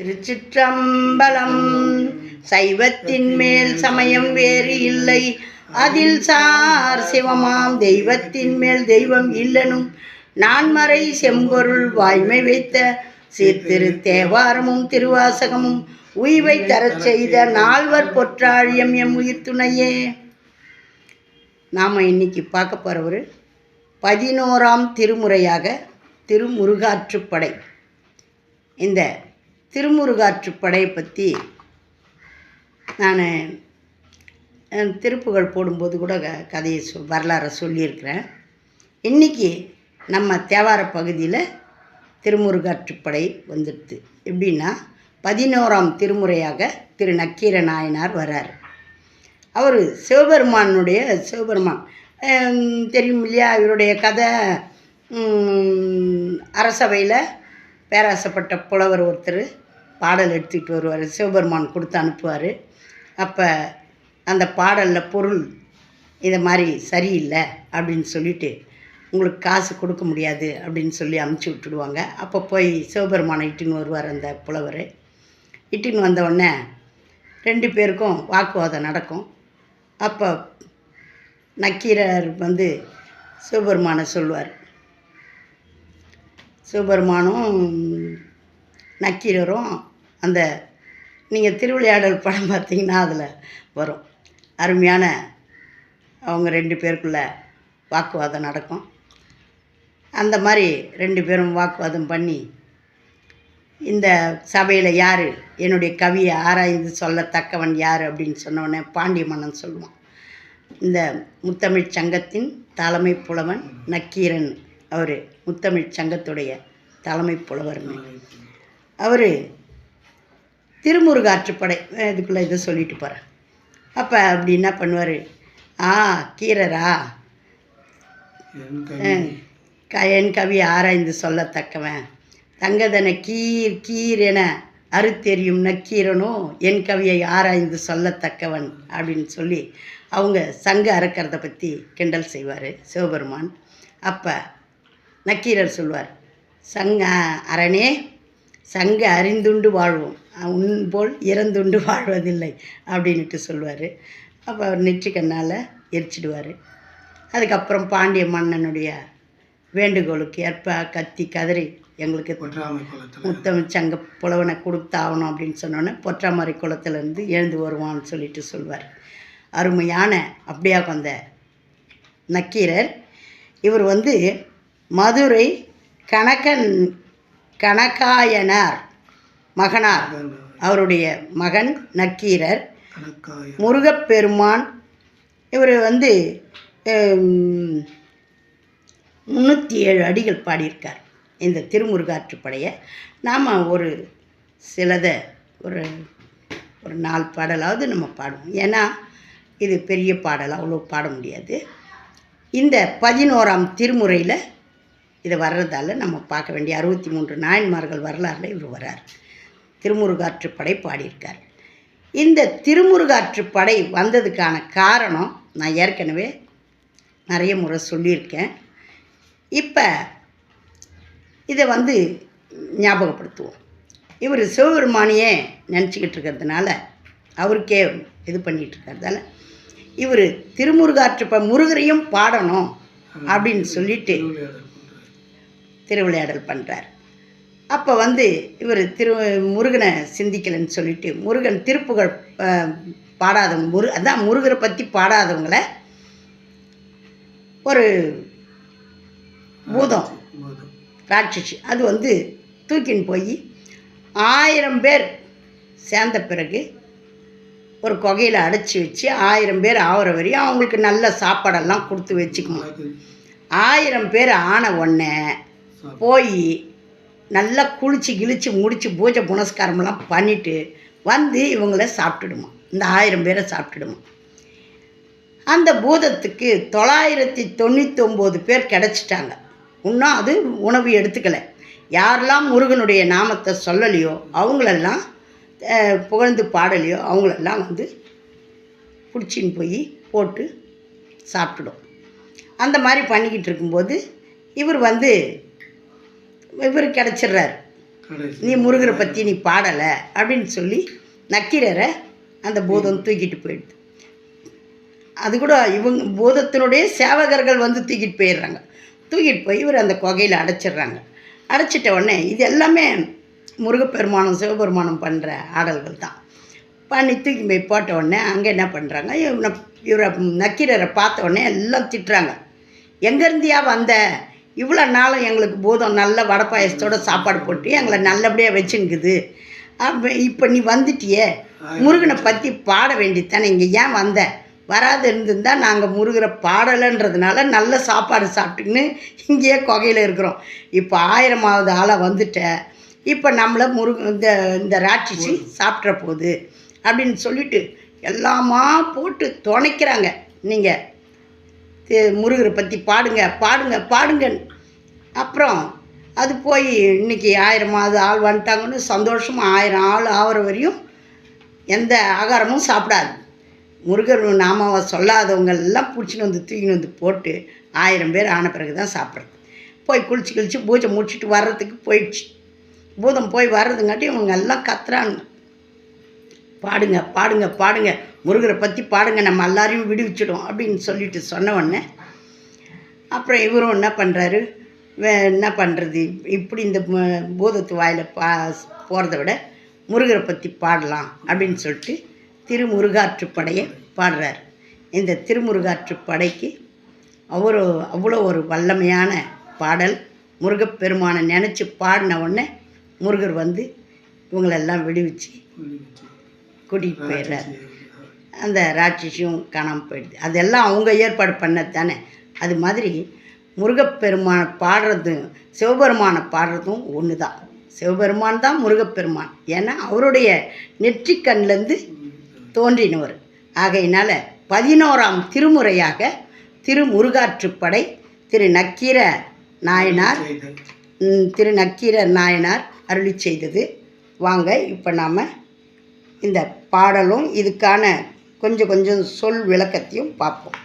திருச்சிற்றம்பலம். சைவத்தின் மேல் சமயம் வேறு இல்லை. அதில் சார் சிவமாம் தெய்வத்தின் மேல் தெய்வம் இல்லனும். நான்மறை செம்பொருள் வாய்மை வைத்த சீர்திரு தேவாரமும் திருவாசகமும் உய்வை தரச் செய்த நால்வர் பொற்றாழியம் எம் உயிர் துணையே நாம் இன்னைக்கு பார்க்க போகிறவர் பதினோராம் திருமுறையாக திருமுருகாற்றுப்படை. இந்த திருமுருகாற்றுப்படையை பற்றி நான் திருப்புகள் போடும்போது கூட க- கதையை சொ வரலாறை சொல்லியிருக்கிறேன். இன்றைக்கி நம்ம தேவார பகுதியில் திருமுருகாற்றுப்படை வந்துடுது. எப்படின்னா பதினோராம் திருமுறையாக திரு நக்கீர நாயனார் வர்றார். அவர் சிவபெருமானுடைய சிவபெருமான் தெரியும் இல்லையா? இவருடைய கதை அரசவையில் பேராசைப்பட்ட புலவர் ஒருத்தர் பாடல் எடுத்துக்கிட்டு வருவார். சிவபெருமான் கொடுத்து அனுப்புவார். அப்போ அந்த பாடலில் பொருள் இதை மாதிரி சரியில்லை அப்படின்னு சொல்லிட்டு உங்களுக்கு காசு கொடுக்க முடியாது அப்படின்னு சொல்லி அமுச்சு விட்டுடுவாங்க. அப்போ போய் சிவபெருமானை இட்டுன்னு வருவார் அந்த புலவர். இட்டுன்னு வந்தவுடனே ரெண்டு பேருக்கும் வாக்குவாதம் நடக்கும். அப்போ நக்கீரர் வந்து சிவபெருமானை சொல்லுவார். சிவபெருமானும் நக்கீரரும் அந்த நீங்கள் திருவிளையாடல் படம் பார்த்தீங்கன்னா அதில் வரும். அருமையான அவங்க ரெண்டு பேருக்குள்ள வாக்குவாதம் நடக்கும். அந்த மாதிரி ரெண்டு பேரும் வாக்குவாதம் பண்ணி இந்த சபையில் யார்? என்னுடைய கவியை ஆராய்ந்து சொல்லத்தக்கவன் யார் அப்படின்னு சொன்னவொடனே பாண்டிய மன்னன் சொல்லுவான். இந்த முத்தமிழ் சங்கத்தின் தலைமை புலவன் நக்கீரன் அவர். முத்தமிழ் சங்கத்துடைய தலைமை புலவர்னு. அவர் திருமுருகாற்றுப்படை இதுக்குள்ளே இதை சொல்லிட்டு போகிறேன் அப்போ அப்படி என்ன பண்ணுவார்? ஆ கீரரா. க என் கவி ஆராய்ந்து சொல்லத்தக்கவன். தங்கதன கீர் கீர் என அறுத்தெரியும் நக்கீரனோ என் கவியை ஆராய்ந்து சொல்லத்தக்கவன் அப்படின்னு சொல்லி அவங்க சங்க அறுக்கிறத பற்றி கிண்டல் செய்வார் சிவபெருமான். அப்போ நக்கீரர் சொல்வார் சங்க அரணே சங்க அறிந்துண்டு வாழ்வோம். உன் போல் இறந்துண்டு வாழ்வதில்லை அப்படின்ட்டு சொல்லுவார். அப்போ அவர் நெற்றிக்கண்ணால் எரிச்சிடுவார். அதுக்கப்புறம் பாண்டிய மன்னனுடைய வேண்டுகோளுக்கு ஏற்ப கத்தி கதறி எங்களுக்கு முத்தமிழ் சங்க புலவனை கொடுத்தாகணும் அப்படின்னு சொன்னோன்னே பொற்றாமரை குளத்துலேருந்து எழுந்து வருவான்னு சொல்லிட்டு சொல்வார். அருமையான அப்படியா வந்த நக்கீரர். இவர் வந்து மதுரை கணக்கன் கணக்காயனார் மகனார். அவருடைய மகன் நக்கீரர். முருகப்பெருமான். இவர் வந்து முந்நூற்றி ஏழு அடிகள் பாடியிருக்கார். இந்த திருமுருகாற்றுப்படையை. நாம் ஒரு சிலதை ஒரு ஒரு நாலு பாடலாவது நம்ம பாடுவோம். ஏன்னா இது பெரிய பாடல் அவ்வளோ பாட முடியாது. இந்த பதினோராம் திருமுறையில் இது வர்றதால நம்ம பார்க்க வேண்டிய அறுபத்தி மூன்று நாயன்மார்கள் வரலாறுல இவர் வர்றார். திருமுருகாற்றுப்படை பாடியிருக்கார். இந்த திருமுருகாற்றுப்படை வந்ததுக்கான காரணம் நான் ஏற்கனவே நிறைய முறை சொல்லியிருக்கேன். இப்போ இதை வந்து ஞாபகப்படுத்துவோம். இவர் சிவபெருமானியே நினச்சிக்கிட்டு இருக்கிறதுனால அவருக்கே இது பண்ணிகிட்டு இருக்கிறதால இவர் திருமுருகாற்றுப்ப முருகரையும் பாடணும் அப்படின்னு சொல்லிட்டு திருவிளையாடல் பண்ணுறார் அப்போ வந்து இவர் திரு முருகனை சிந்திக்கலைன்னு சொல்லிட்டு முருகன் திருப்புகழ் பாடாதவங்க முரு அதான் முருகரை பற்றி பாடாதவங்கள ஒரு பூதம். ராட்சசி அது வந்து தூக்கின்னு போய் ஆயிரம் பேர் சேர்ந்த பிறகு ஒரு குகையில் அடைச்சி வச்சு ஆயிரம் பேர் ஆகிற வரையும் அவங்களுக்கு நல்ல சாப்பாடெல்லாம் கொடுத்து வச்சுக்குமா ஆயிரம் பேர் ஆன உடனே. போய் நல்லா குளிச்சு கிழிச்சு முடித்து பூஜை புனஸ்காரமெல்லாம் பண்ணிவிட்டு வந்து இவங்கள சாப்பிட்டுடுமா. இந்த ஆயிரம் பேரை சாப்பிட்டுடுமா. அந்த பூதத்துக்கு தொள்ளாயிரத்தி தொண்ணூத்தொம்பது பேர் கிடச்சிட்டாங்க. இன்னும் அது உணவு எடுத்துக்கல. யாரெல்லாம் முருகனுடைய நாமத்தை சொல்லலையோ அவங்களெல்லாம் புகழ்ந்து பாடலையோ அவங்களெல்லாம் வந்து பிடிச்சின்னு போய் போட்டு சாப்பிட்டுடும். அந்த மாதிரி பண்ணிக்கிட்டு இருக்கும்போது இவர் வந்து இவர் கிடச்சிடுறாரு. கடைசி நீ முருகரை பற்றி நீ பாடலை அப்படின்னு சொல்லி நக்கீரரை அந்த பூதம் தூக்கிட்டு போயிடுது. அது கூட இவங்க பூதத்தினுடைய சேவகர்கள் வந்து தூக்கிட்டு போயிடுறாங்க. தூக்கிட்டு போய் இவர் அந்த குகையில் அடைச்சிடுறாங்க. அடைச்சிட்ட உடனே இது எல்லாமே முருகப்பெருமானம் சிவபெருமானம் பண்ணுற ஆடல்கள் தான். பண்ணி தூக்கி போய் போட்ட உடனே அங்கே என்ன பண்ணுறாங்க இவரை நக்கீரரை பார்த்த உடனே எல்லாம் திட்டுறாங்க. எங்கேருந்தியா வந்த? இவ்வளோ நாளும் எங்களுக்கு பூதம் நல்ல வடை பாயசத்தோட சாப்பாடு போட்டு எங்களை நல்லபடியாக வச்சுங்குது அப்போ இப்போ நீ வந்துட்டியே? முருகனை பற்றி பாட வேண்டியதானே இங்கே ஏன் வந்த? வராது இருந்திருந்தா நாங்கள் முருகரை பாடலைன்றதுனால நல்ல சாப்பாடு சாப்பிட்டுக்கின்னு இங்கேயே குகையில் இருக்கிறோம். இப்போ ஆயிரமாவது ஆளாக வந்துட்ட. இப்போ நம்மளை முருக இந்த இந்த ராட்சிசி சாப்பிட்ற போகுது அப்படின்னு சொல்லிட்டு எல்லாமா போட்டு துணைக்கிறாங்க. நீங்கள் முருகரை பற்றி பாடுங்க பாடுங்க பாடுங்கன்னு அப்புறம் அது போய் இன்றைக்கி ஆயிரம் ஆயிரமாவது ஆள் வந்துட்டாங்கன்னு சந்தோஷமாக ஆயிரம் ஆள் ஆகிற வரையும் எந்த ஆகாரமும் சாப்பிடாது. முருகர் நாமாவை சொல்லாதவங்க எல்லாம் பிடிச்சின்னு வந்து தூக்கின்னு வந்து போட்டு ஆயிரம் பேர் ஆன பிறகு தான் சாப்பிட்றது. போய் குளிச்சு குளிச்சு பூஜை முடிச்சுட்டு வர்றதுக்கு போயிடுச்சு. பூதம் போய் வர்றதுங்காட்டி இவங்க எல்லாம் கத்துறாங்க பாடுங்க பாடுங்க பாடுங்க. முருகரை பற்றி பாடுங்க நம்ம எல்லாரையும் விடுவிச்சிடும் அப்படின்னு சொல்லிட்டு சொன்ன உடனே அப்புறம் இவரும் என்ன பண்ணுறாரு என்ன பண்ணுறது இப்படி இந்த பூதத்து வாயில் பா போகிறத விட முருகரை பற்றி பாடலாம் அப்படின்னு சொல்லிட்டு திருமுருகாற்றுப்படையை பாடுறார். இந்த திருமுருகாற்றுப்படைக்கு அவ்வளோ அவ்வளோ ஒரு வல்லமையான பாடல். முருகப்பெருமானை நினச்சி பாடின உடனே முருகர் வந்து இவங்களெல்லாம் விடுவிச்சு. கூட்டிகிட்டு போயிடுறார் அந்த ராட்சசியும் காணாமல் போயிடுது. அதெல்லாம் அவங்க ஏற்பாடு பண்ணது தானே அது மாதிரி முருகப்பெருமானை பாடுறதும் சிவபெருமானை பாடுறதும் ஒன்று தான் சிவபெருமான் தான் முருகப்பெருமான். ஏன்னா அவருடைய நெற்றிக்கண்லேருந்து தோன்றினவர். ஆகையினால பதினோராம் திருமுறையாக திருமுருகாற்றுப்படை திரு நக்கீர நாயனார் திரு நக்கீர நாயனார் அருளி செய்தது. வாங்க இப்போ நாம் இந்த பாடலும் இதுக்கான கொஞ்சம் கொஞ்சம் சொல் விளக்கத்தையும் பார்ப்போம்.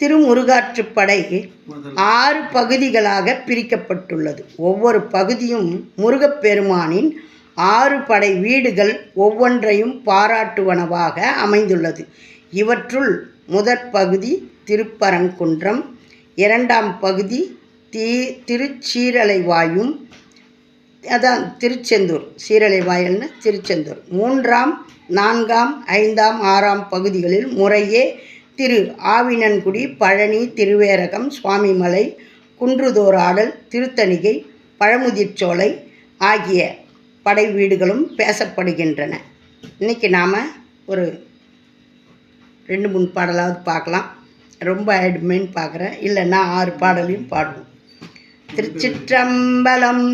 திருமுருகாற்றுப்படை ஆறு பகுதிகளாக பிரிக்கப்பட்டுள்ளது. ஒவ்வொரு பகுதியும் முருகப்பெருமானின் ஆறு படை வீடுகள் ஒவ்வொன்றையும் பாராட்டுவனவாக அமைந்துள்ளது. இவற்றுள் முதற் பகுதி திருப்பரங்குன்றம் இரண்டாம் பகுதி தீ திருச்சீரலைவாயும் அதான் திருச்செந்தூர் சீரலைவாயல்னு திருச்செந்தூர். மூன்றாம் நான்காம் ஐந்தாம் ஆறாம் பகுதிகளில் முறையே திரு ஆவினன்குடி பழனி திருவேரகம் சுவாமிமலை குன்றுதோராடல் திருத்தணிகை பழமுதிர்ச்சோலை ஆகிய படை வீடுகளும் பேசப்படுகின்றன. இன்றைக்கி நாம் ஒரு ரெண்டு மூணு பாடலாவது பார்க்கலாம். ரொம்ப ஆயிடுமேன்னு பார்க்குறேன். இல்லைன்னா ஆறு பாடலையும் பாடுவோம். திருச்சிற்றம்பலம்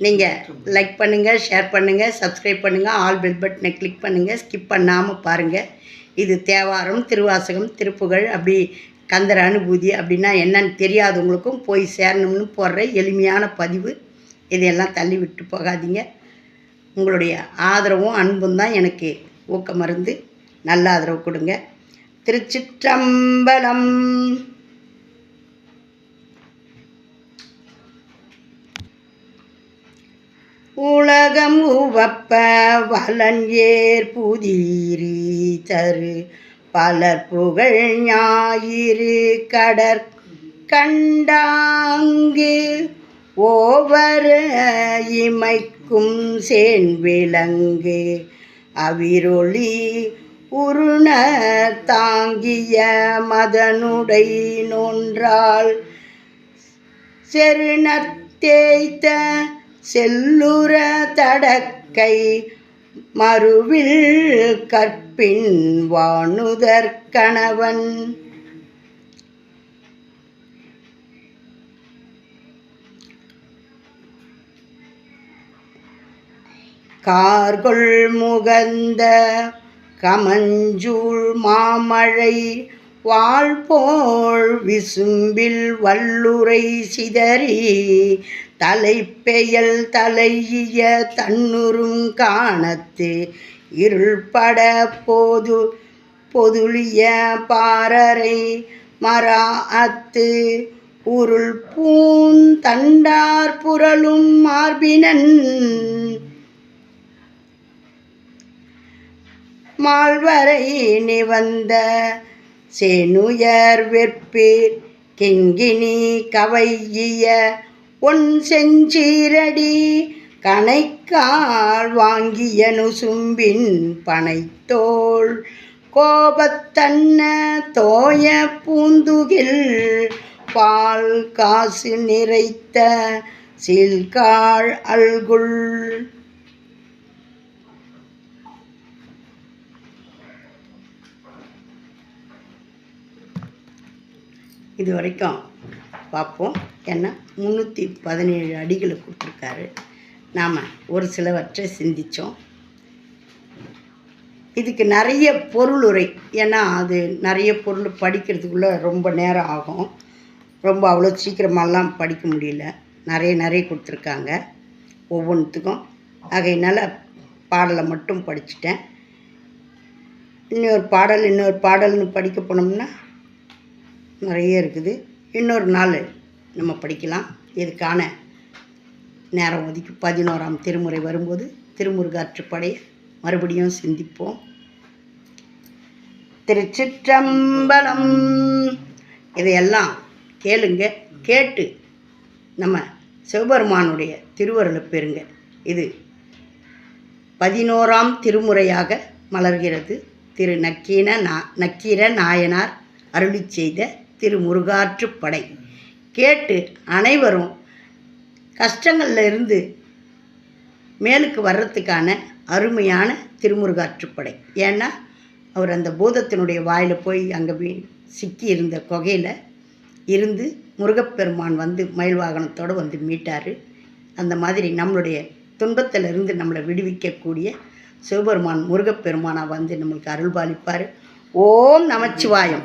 நீங்கள் லைக் பண்ணுங்கள் ஷேர் பண்ணுங்கள் சப்ஸ்கிரைப் பண்ணுங்கள் ஆல் பெல் பட்டனை கிளிக் பண்ணுங்கள் ஸ்கிப் பண்ணாமல் பாருங்கள் இது தேவாரம் திருவாசகம் திருப்புகழ் அப்படி கந்தர் அனுபூதி அப்படின்னா என்னன்னு தெரியாதவங்களுக்கும் போய் சேரணும்னு போடுற எளிமையான பதிவு. இதையெல்லாம் தள்ளி விட்டு போகாதீங்க. உங்களுடைய ஆதரவும் அன்பும் தான் எனக்கு ஊக்கமருந்து நல்ல ஆதரவு கொடுங்க. திருச்சிற்றம்பலம். உலகம் உவப்ப வலன் ஏர் புதீரி தரு. பலர் புகழ் ஞாயிறு கடற் கண்டாங்கு. ஓவர இமைக்கும் சேன் விலங்கு. அவிரொளி உருண தாங்கிய மதனுடை நொன்றால் செருணத்தேய்த்த செல்லுற தடக்கை மறுவில் கற்பின் வானுதற் கணவன். கார்கொள் முகந்த கமஞ்சூள் மாமழை வாழ்போல் விசும்பில் வல்லுரை சிதறி தலைப்பெயல் தலையிய தன்னுறும் காணத்து இருள்பட போது பொதுளிய பாரரை மரா அத்து உருள் பூந்தண்டார் புரளும் மார்பினன் மால்வரை நிவந்த செனுயர் வெற்பீர் கிங்கினி கவையிய பொன் செஞ்சீரடி கணைக்கால் வாங்கிய நுசும்பின் பனைத்தோள் கோபத்தன்ன தோய பூந்துகில் பால் காசு நிறைத்த சீல்காள் அல்குள் இது வரைக்கும் பார்ப்போம். ஏன்னா முந்நூற்றி பதினேழு அடிகளை கொடுத்துருக்காரு. நாம் ஒரு சிலவற்றை சிந்தித்தோம் இதுக்கு நிறைய பொருள் உரை ஏன்னா அது நிறைய பொருள் படிக்கிறதுக்குள்ளே ரொம்ப நேரம் ஆகும். ரொம்ப அவ்வளோ சீக்கிரமாலாம் படிக்க முடியல. நிறைய நிறைய கொடுத்துருக்காங்க. ஒவ்வொன்றுத்துக்கும். ஆகையினால் பாடலை மட்டும் படிச்சிட்டேன். இன்னொரு பாடல் இன்னொரு பாடல்னு படிக்க போனோம்னா நிறைய இருக்குது. இன்னொரு நாள் நம்ம படிக்கலாம். இதுக்கான நேரம் ஒதுக்கி பதினோராம் திருமுறை வரும்போது திருமுருகாற்றுப்படை மறுபடியும் சிந்திப்போம். திருச்சிற்றம்பலம். இதையெல்லாம் கேளுங்க கேட்டு நம்ம சிவபெருமானுடைய திருவருளை பெறுங்க. இது பதினோராம் திருமுறையாக மலர்கிறது. திரு நக்கீன நா நக்கீர நாயனார் அருளி செய்த திருமுருகாற்றுப்படை கேட்டு அனைவரும் கஷ்டங்களில் இருந்து மேலுக்கு வர்றதுக்கான அருமையான திருமுருகாற்றுப்படை ஏன்னா அவர் அந்த பூதத்தினுடைய வாயில் போய் அங்கே போய் சிக்கி இருந்த குகையில் இருந்து முருகப்பெருமான் வந்து மயில் வாகனத்தோடு வந்து மீட்டார். அந்த மாதிரி நம்மளுடைய துன்பத்திலிருந்து நம்மளை விடுவிக்கக்கூடிய சிவபெருமான் முருகப்பெருமானாக வந்து நம்மளுக்கு அருள்பாலிப்பார். ஓம் நமச்சிவாயம்.